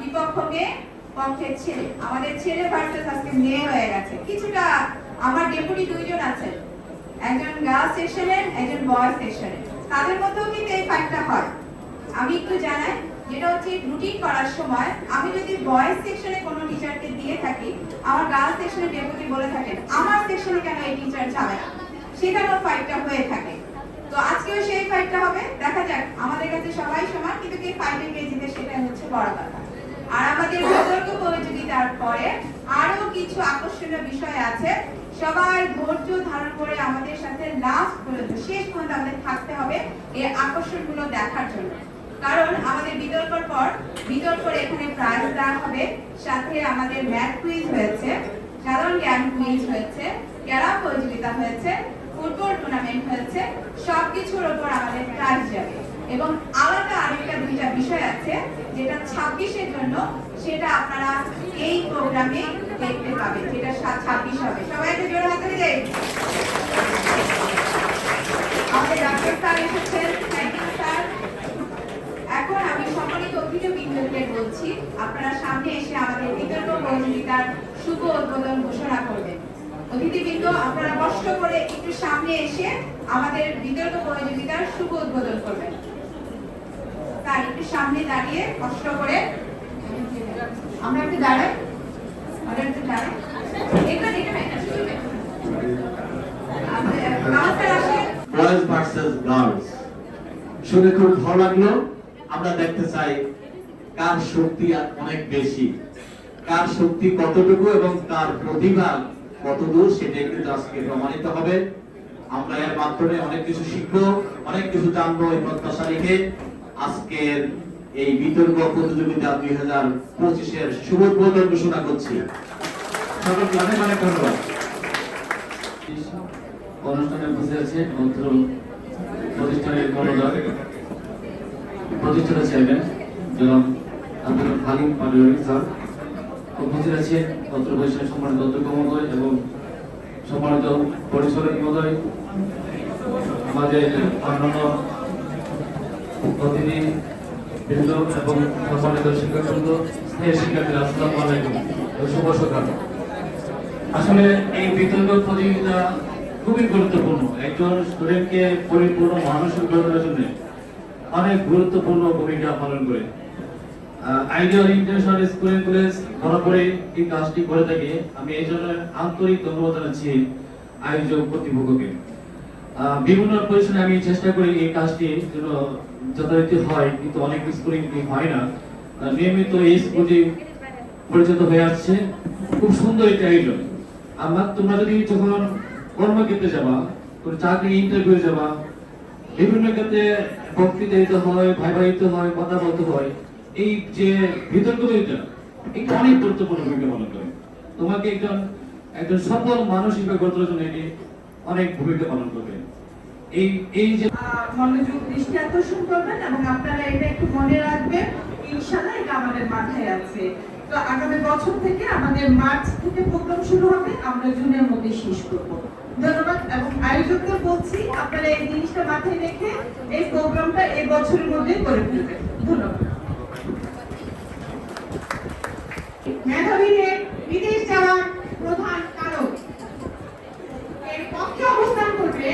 বিপক্ষকে পক্ষের ছেলে। আমাদের ছেলে ভার্সেস আজকে মেয়ে হয়ে গেছে। কিছুটা, আমার ডেপুটি দুইজন আছেন। একজন সেকশনের একজন বয়েজ সেকশনের তাদের মধ্যেও কিন্তু এই ফাইটটা হয়। আমি একটু জানাই, যেটা হচ্ছে রুটিন করার সময়, আমি যদি বয়েজ সেকশনে কোনো টিচারকে দিয়ে থাকি, আমার গার্লস সেকশনে ডেপুটি বলে থাকেন, আমার সেকশনে কেন এই টিচার যাবে না? সেখানেও ফাইটটা হয়ে থাকে। তো আজকেও সেই ফাইটটা হবে। দেখা যাক, আমাদের কাছে সবাই সমান, কিন্তু কে ফাইটে কে জিতে সেটাই হচ্ছে বড় কথা। আর আমাদের প্রতিযোগিতার পরে আরও কিছু আকর্ষণীয় বিষয় আছে ধৈর্য ধারণ করে আমাদের সাথে লাস্ট পর্যন্ত, শেষ পর্যন্ত আমাদের থাকতে হবে এই আকর্ষণগুলো দেখার জন্য। কারণ আমাদের বিতর্কর পর, বিতর্কর এখানে প্রাইজ দেওয়া হবে, সাথে আমাদের ম্যাথ কুইজ হয়েছে, সাধারণ জ্ঞান কুইজ হয়েছে, ক্যারাম প্রতিযোগিতা হয়েছে, ফুটবল টুর্নামেন্ট হয়েছে, সবকিছুর ওপর আমাদের প্রাইজ যাবে। এবং আলাদা আরেকটা দুইটা বিষয় আছে, যেটা ছাব্বিশের জন্য, সেটা আপনারা এই প্রোগ্রামে দেখতে পাবেন, যেটা ছাব্বিশ হবে। সবাই একটু জোরে হাতে দেয় এখন আমি বলছি, আপনারা সামনে এসে আমাদের বিতর্ক প্রতিযোগিতার উদ্বোধন ঘোষণা করবেন। আপনারা কষ্ট করে একটু সামনে এসে আমাদের বিতর্ক প্রতিযোগিতার শুভ উদ্বোধন করবেন। তার সামনে দাঁড়িয়ে কষ্ট করে আমরা একটু দাঁড়াই। একটু শুনে খুব ভালো লাগল। আমরা দেখতে চাই কার শক্তি অনেক বেশি। কার শক্তি কতটুকু এবং কার প্রতিভা কতদূর সেটা কিন্তু আজকে প্রমাণিত হবে। আমরা এর মাধ্যমে অনেক কিছু শিখব, অনেক কিছু জানব এই প্রত্যাশা রেখে। আজকের এই বিতর্ক প্রতিযোগিতা দুই হাজার পঁচিশের শুভ উদ্বোধন ঘোষণা করছি। বসে আছে প্রতিষ্ঠানের প্রতিষ্ঠানের চেয়ারম্যান, জনাব আব্দুল হালিম পাটোয়ারি স্যার। উপস্থিত সম্মানিত এবং সম্মানিত পরিচালক মহোদয়। আমাদের অন্যান্য অতিথি বৃন্দ এবং সম্মানিত শিক্ষকবৃন্দ স্নেহ শিক্ষার্থীরা, আসসালামু আলাইকুম শুভ সকাল। আসলে এই বিতর্ক প্রতিযোগিতা খুবই গুরুত্বপূর্ণ। একজন স্টুডেন্টকে পরিপূর্ণ মানসিক গড়ে জন্য অনেক গুরুত্বপূর্ণ ভূমিকা পালন করে। Ideal international school and college বরাবরই এই কাজটি করে থাকে। আমি এই জন্য আন্তরিক ধন্যবাদ জানাচ্ছি আয়োজক কর্তৃপক্ষকে। বিভিন্ন আমি চেষ্টা করি এই কাজটি যথারীতি হয়, কিন্তু অনেক স্কুলে হয় না। নিয়মিত এই স্কুলটি পরিচিত হয়ে আসছে। খুব সুন্দর একটি আয়োজন। আমরা তোমরা যদি যখন কর্মক্ষেত্রে যাবা চাকরি ইন্টারভিউ যাবা, বিভিন্ন ক্ষেত্রে বক্তৃতা দিতে হয় ভাইবা হয়, কথা বলতে হয়, এই যে বিতর্ক এটা অনেক গুরুত্বপূর্ণ ভূমিকা পালন করে। তোমাকে একজন একজন সফল মানুষ হিসেবে গড়ে তোলার জন্য এটি অনেক ভূমিকা পালন করবে। মনোযোগ, দৃষ্টি আকর্ষণ করবেন এবং আপনারা এটা একটু মনে রাখবেন। ইনশাআল্লাহ এটা আমাদের মাথায় আছে। তো আগামী বছর থেকে আমাদের মার্চ থেকে প্রোগ্রাম শুরু হবে। আমরা জুনের মধ্যে শেষ করব। ধন্যবাদ এবং আয়োজকদের বলছি, আপনারা এই জিনিসটা মাথায় রেখে এই প্রোগ্রামটা এই বছরের মধ্যে করে ফেলবেন। ধন্যবাদ। মেধাবীদের বিদেশ যাওয়ার প্রধান কারণ এর পক্ষে অবস্থান করবে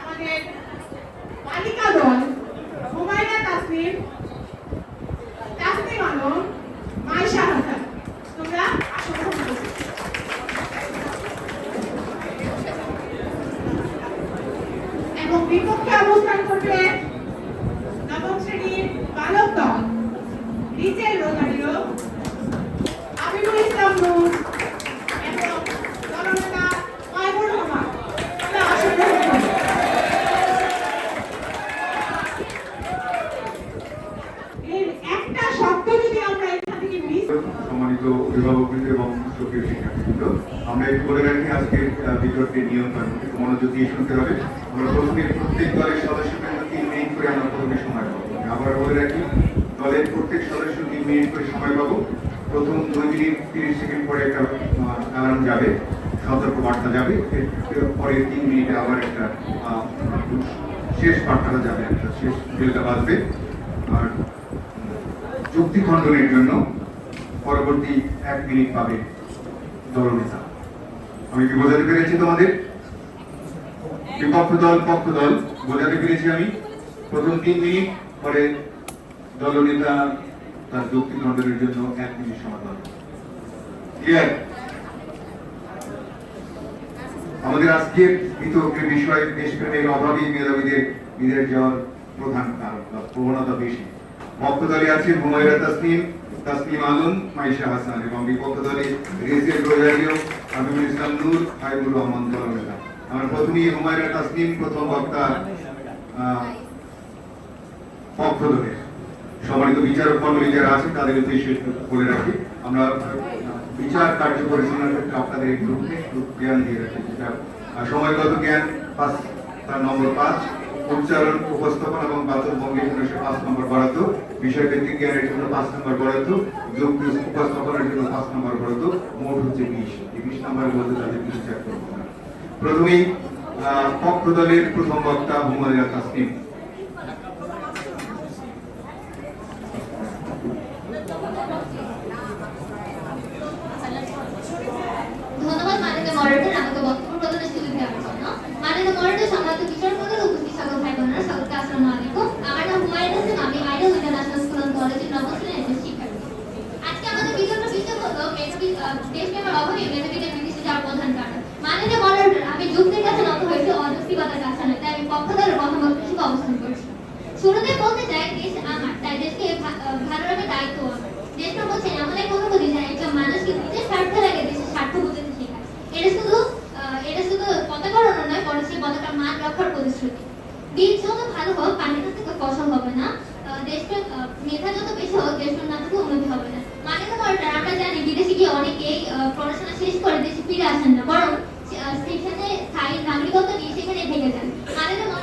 আমাদের বালিকা দল হুমায়রা তাসনিম তাসনিম আলম মাইশা হাসান তোমরা আসো গ্রহণ করো। এবং বিপক্ষে অবস্থান করবে নবম শ্রেণির বালক দল রিচেল রোজারিও আমিনুল ইসলাম নূর এবং জননেতা মাইবুর রহমান আমরা অংশগ্রহণ করি। এর একটা শব্দ যদি আমরা এখান থেকে মিস সম্মানিত অভিভাবকবৃন্দ এবং সুপ্রিয় শিক্ষার্থীবৃন্দ আমরা একটু বলে রাখি আজকে বিতর্কের নিয়ম কানুন একটু মনোযোগ দিয়ে শুনতে হবে। আমরা প্রথমে প্রত্যেক দলের সদস্যবৃন্দ তিন করে আমরা প্রথমে সময় পাবো। আবার বলে রাখি, দলের প্রত্যেক সদস্য তিন মিনিট করে সময় পাবো। প্রথম দুই মিনিট তিরিশ সেকেন্ড পরে একটা অ্যালার্ম যাবে সতর্ক বার্তা যাবে পরে তিন মিনিটে আবার একটা শেষ বার্তাটা যাবে, একটা শেষ বেলটা বাজবে। আর যুক্তি খণ্ডনের জন্য পরবর্তী এক মিনিট পাবে দলনেতা। আমি কি বোঝাতে পেরেছি তোমাদের? বিপক্ষ দল, পক্ষ দল বোঝাতে পেরেছি আমি। প্রথম তিন মিনিট, পরে দলনেতা তার যুক্তি খণ্ডনের জন্য এক মিনিট সমাধান। আমাদের আজকের বিতর্কের বিষয়, দেশপ্রেমের অভাবী মেধাবীদের বিদেশ যাওয়ার প্রধান কারণ বা প্রবণতা বেশি। পক্ষ দলে আছে হুমায়রা তাসনিম তাসনিম আলম, মাইশা হাসান এবং বিপক্ষ দলে রেজের রোজারিও হাবিবুল ইসলাম নূর, হাইবুর রহমান দলনেতা আমরা প্রথমেই হুমায়রা তাসনিম, প্রথম বক্তা পক্ষ দলের সম্মানিত বিচারক মন্ডলী যারা আছে, তাদের উদ্দেশ্যে বলে রাখি। আমরা বিচার কার্য পরিচালনার ক্ষেত্রে আপনাদের একটু জ্ঞান দিয়ে রাখি। যেটা সময়গত জ্ঞান, পাঁচ, তার নম্বর পাঁচ, উচ্চারণ, উপস্থাপন এবং বাচন ভঙ্গির জন্য সে পাঁচ নম্বর বরাদ্দ। বিষয়ভিত্তিক জ্ঞানের জন্য পাঁচ নম্বর বরাদ্দ। যোগ উপস্থাপনের জন্য পাঁচ নম্বর বরাদ্দ। মোট হচ্ছে বিশ। এই বিশ নম্বরের মধ্যে তাদের বিচার করব প্রথমেই পক্ষ দলের প্রথম বক্তা হুমায়রা তাসনিম ধন্যবাদ মাননীয় মডারেটর আমাকে বক্তব্য প্রদানের সুযোগ দেওয়ার জন্য মাননীয় মডারেটর সম্মানিত বিচার মন্ডল উপস্থিত সকল ভাই বোনেরা সকলকে আসসালামু আলাইকুম আমার নাম হুমায়ুন হোসেন আমি আইডল ইন্টারন্যাশনাল স্কুল অ্যান্ড কলেজের নবম শ্রেণির একজন শিক্ষার্থী আজকে আমাদের বিতর্ক বিষয় হলো মেধাবী আহ, দেশপ্রেমের অভাবে মেধাবীদের বিদেশে যাওয়ার প্রধান কারণ মাননীয় মডারেটর আমি যুক্তির কাছে নত হয়েছে অযৌক্তিকতার কাছে নয় তাই আমি পক্ষ দলের কথা বলতে হিসেবে অবস্থান করছি শুরুতে বলতে চাই দেশ আমার তাই দেশকে ভা- আহ, ভালো রাখার দায়িত্ব আমার দেশটা হচ্ছে এমন এক অনুভূতি যা একজন মানুষকে নিজের স্বার্থের আগে দেশের স্বার্থ বুঝতে শেখায় এটা শুধু আহ, এটা শুধু পতাকা ওড়ানো নয় বরং সেই পতাকার মান রক্ষার প্রতিশ্রুতি বীজ যত ভালো হোক পানির কাছ থেকে ফসল হবে না আহ, দেশপ্রেম আহ, মেধা যত বেশি হোক দেশপ্রেম না থেকে উন্নতি হবে না মানে তোমার আমরা জানি বিদেশে গিয়ে অনেকেই আহ, পড়াশোনা শেষ করে দেশে ফিরে আসেন না বরং আহ, সেখানে স্থায়ী নাগরিকত্ব নিয়ে সেখানে থেকে যান মানে তোমার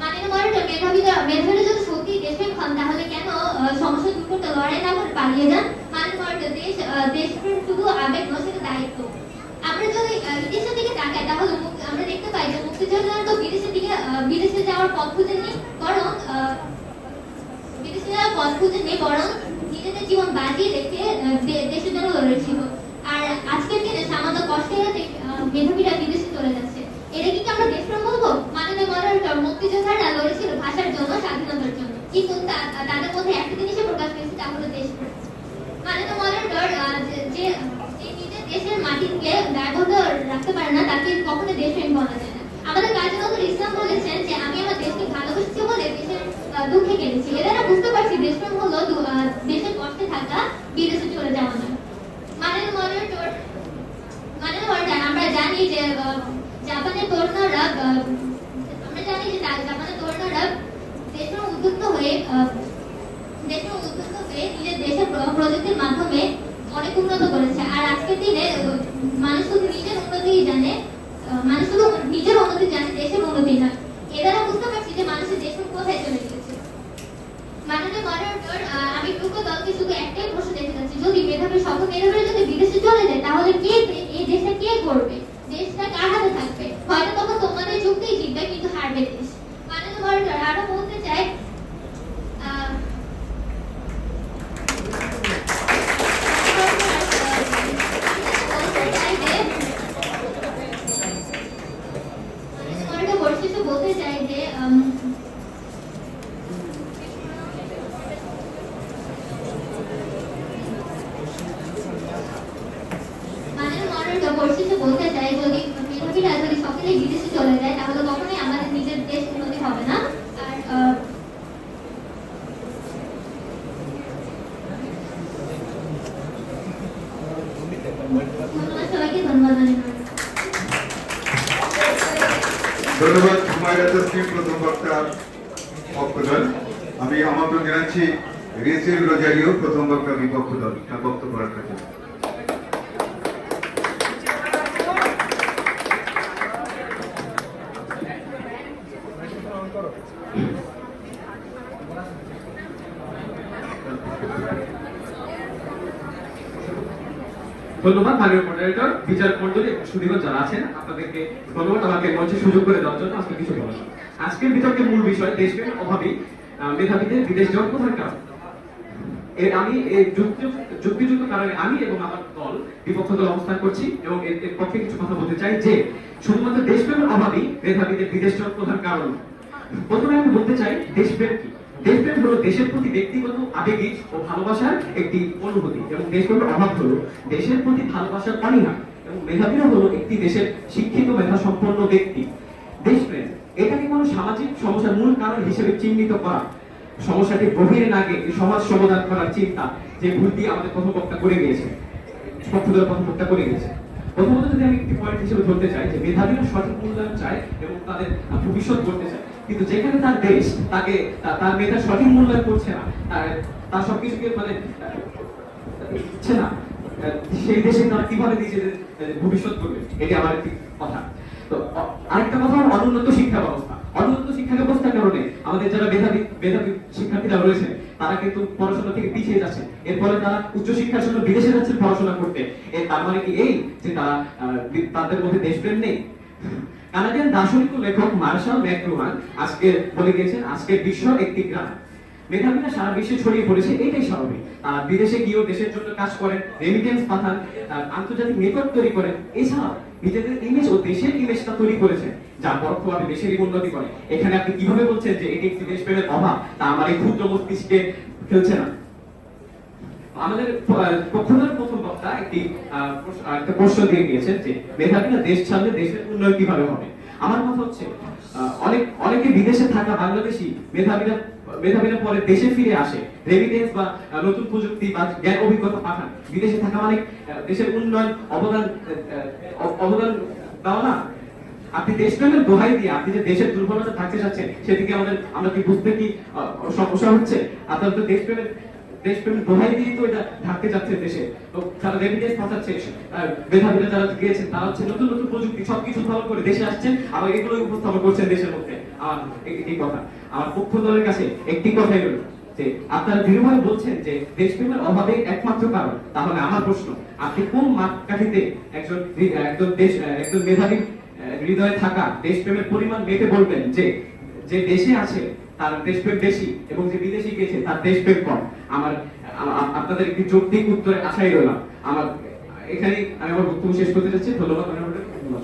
মাননীয় মডারেটর মেধাবীরা মেধাবীরা যদি সত্যি দেশপ্রেম হন, তাহলে কেন সমস্যা দূর করতে লড়াই না করে পালিয়ে যান? মডারেটর দেশ দেশপ্রেম শুধু আবেগ নয় দায়িত্ব। আমরা যদি বিদেশের দিকে তাকাই, তাহলে আমরা দেখতে পাই যে মুক্তিযোদ্ধারা তো বিদেশের দিকে বিদেশে যাওয়ার পথ খুঁজেননি বরং বিদেশে যাওয়ার পথ খুঁজেননি বরং নিজেদের জীবন বাজিয়ে রেখে দেশের জন্য লড়েছিল আর আজকের দিনে সামান্য কষ্টের হাতে আহ, মেধাবীরা বিদেশে চলে যাচ্ছে এটা কি আমরা দেশপ্রেম বলব মাননীয় মডারেটর মুক্তিযোদ্ধারা লড়েছিল ভাষার জন্য স্বাধীনতার জন্য কিন্তু তা- তাদের মধ্যে একটা জিনিসে প্রকাশ পেয়েছে তা হলো দেশপ্রেম মাননীয় মডারেটর আহ, যে- যে যে নিজের দেশের মাটিকে দায়বদ্ধ রাখতে পারে না, তাকে কখনো দেশপ্রেম বলা যায় না। আমাদের কাজী নজরুল ইসলাম বলেছেন যে, আমি আমার দেশকে ভালোবেসেছি বলে দেশের দুঃখে কেঁদেছি। এদের বুঝতে পারছি দেশপ্রেম হলো দু- দেশের কষ্টে থাকা বিদেশে চলে যাওয়া নয়। মানে আমরা জানি যে জাপানের তরুণরা আমরা জানি যে জাপানের তরুণরা দেশের উদ্যুক্ত হয়ে আহ, দেশের উদ্যুক্ত হয়ে নিজের দেশের প্র- প্রযুক্তির মাধ্যমে অনেক উন্নত করেছে। আর আজকের দিনে, মানুষ শুধু নিজের উন্নতি জানে মানুষ শুধু নিজের উন্নতি জানে, দেশের উন্নতি না এ দ্বারা বুঝতে পারছি যে মানুষের দেশের কোথায় চলে গিয়েছে মাননীয় মডারেটর আমি টুকু দলকে শুধু একটাই প্রশ্ন দেখতে চাচ্ছি যদি মেধাবী সকল মেধাবীরা যদি বিদেশে চলে যায় তাহলে কে দে- এই দেশটা কে করবে দেশটা কার হাতে থাকবে হয়তো তখন তোমাদের যুক্তিই জিতবে কিন্তু হারবে দেশ মাননীয় মডারেটর আরও বলতে চাই আহ, বলতে চাই যে মাননীয় মডারেটর পরিশেষে বলতে চাই যে উম, মানে মডারেটর পরিশেষে বলতে চাই যদি সকলেই বিদেশে চলে যায়, তাহলে কখনোই আমাদের নিজের দেশ উন্নতি হবে না। আর ধন্যবাদ হুমায়রা তাসনিম প্রথম বক্তা পক্ষ দল। আমি আমন্ত্রণ জানাচ্ছি রেসেল রোজারিও প্রথম বক্তা বিপক্ষ দল, তার বক্তব্য রাখার জন্য। ধন্যবাদ। মাননীয় মডারেটর বিচার মন্ডলী এবং সুদীগণ যারা আছেন, আপনাদেরকে ধন্যবাদ। আমাকে মঞ্চে সুযোগ করে দেওয়ার জন্য আজকে কিছু বলার। আজকের বিতর্কের মূল বিষয় দেশপ্রেমের অভাবে মেধাবীদের বিদেশ যাওয়ার প্রধান কারণ। এ- আমি যুক্তিযুক্ত কারণে আমি এবং আমার দল বিপক্ষ দল অবস্থান করছি এবং এর এর পক্ষে কিছু কথা বলতে চাই যে, শুধুমাত্র দেশপ্রেমের অভাবই মেধাবীদের বিদেশ যাওয়ার প্রধান কারণ। প্রথমে আমি বলতে চাই, দেশপ্রেম কি? দেশপ্রেম হলো দেশের প্রতি ব্যক্তিগত আবেগিক ও ভালোবাসার একটি অনুভূতি। এবং দেশপ্রেমের অভাব হলো দেশের প্রতি ভালোবাসার অনীহা। এবং মেধাবীরা হলো একটি দেশের শিক্ষিত মেধা সম্পন্ন ব্যক্তি। দেশপ্রেম, এটাকে কোনো সামাজিক সমস্যার মূল কারণ হিসেবে চিহ্নিত করা। সমস্যাটি গভীরে না গিয়ে সমাজ সমাধান করার চিন্তা যে ভুলটি আমাদের প্রথম করে গিয়েছে। পক্ষদল করে গিয়েছে। প্রথমত যদি আমি একটি পয়েন্ট হিসেবে ধরতে চাই যে মেধাবীরা সঠিক মূল্যায়ন চায় এবং তাদের ভবিষ্যৎ করতে চায় কিন্তু যেখানে তার দেশ, তাকে তার মেধা সঠিক মূল্যায়ন করছে না। তার- সবকিছুকে মানে দিচ্ছে না। সেই দেশে তারা কীভাবে নিজেদের ভবিষ্যৎ করবে? এটি আমার একটি কথা। তো আরেকটা কথা অনুন্নত শিক্ষা ব্যবস্থা। অনুন্নত শিক্ষা ব্যবস্থার কারণে আমাদের যারা মেধাবী মেধাবী শিক্ষার্থীরা রয়েছে, তারা কিন্তু পড়াশোনা থেকে পিছিয়ে যাচ্ছে। এর ফলে তারা উচ্চশিক্ষার জন্য বিদেশে যাচ্ছে পড়াশোনা করতে। এর তার মানে কি এই যে তারা তাদের মধ্যে দেশপ্রেম নেই? কানাডিয়ান দার্শনিক লেখক মার্শাল ম্যাকলুহান আজকে বলে গিয়েছেন আজকের বিশ্ব একটি গ্রাম। মেধাবীরা সারা বিশ্বে ছড়িয়ে পড়েছে, এটাই স্বাভাবিক। আর বিদেশে গিয়েও দেশের জন্য কাজ করেন রেমিটেন্স পাঠান আন্তর্জাতিক নেটওয়ার্ক তৈরি করেন। এছাড়া নিজেদের ইমেজ ও দেশের ইমেজটা তৈরি করেছেন যা পরোক্ষভাবে দেশেরই উন্নতি করে এখানে আপনি কীভাবে বলছেন যে এটি একটি দেশপ্রেমের অভাব, তা আমার এই ক্ষুদ্র মস্তিষ্কে খেলছে না। আমাদের প্রথম বক্তা একটি একটা প্রশ্ন দিয়ে গিয়েছেন যে মেধাবীরা দেশ ছাড়লে দেশের উন্নয়ন কীভাবে হবে? আমার কথা হচ্ছে অনেক, অনেকে বিদেশে থাকা বাংলাদেশি মেধাবীরা মেধাবীরা পরে দেশে ফিরে আসে রেমিটেন্স বা নতুন প্রযুক্তি বা জ্ঞান অভিজ্ঞতা পাঠান। বিদেশে থাকা মানে দেশের উন্নয়ন অবদান অবদান দেওয়া না। আপনি দেশপ্রেমের দোহাই দিয়ে আপনি যে দেশের দুর্বলতা থাকতে চাচ্ছেন, সেদিকে আমাদের, আমরা কি বুঝতে কি সমস্যা হচ্ছে? আপনার তো দেশপ্রেমের দেশপ্রেমের দোহাই দিয়ে তো এটা ঢাকতে যাচ্ছে দেশে। তো রেমিটেন্স পাঠাচ্ছে যারা গিয়েছেন, তারা হচ্ছে নতুন নতুন প্রযুক্তি সবকিছু উদ্ভাবন করে দেশে আসছেন আবার এগুলো উপস্থাপন করছেন দেশের মধ্যে। একটি কথা। পক্ষ দলের কাছে একটি কথাই রইল, যে আপনারা দৃঢ়ভাবে বলছেন যে দেশপ্রেমের অভাবে একমাত্র কারণ। তাহলে আমার প্রশ্ন, আপনি কোন মাপকাঠিতে একজন একজন দেশ, একজন মেধাবী হৃদয়ে থাকা দেশপ্রেমের পরিমাণ মেপে বলবেন যে যে দেশে আছে তার দেশপ্রেম বেশি এবং যে বিদেশি গেছে তার দেশপ্রেম কম। আমার আপনাদের একটি যৌক্তিক উত্তরে আশাই রইলাম আমার, এখানে আমি আমার বক্তব্য শেষ করতে চাচ্ছি ধন্যবাদ ধন্যবাদ ধন্যবাদ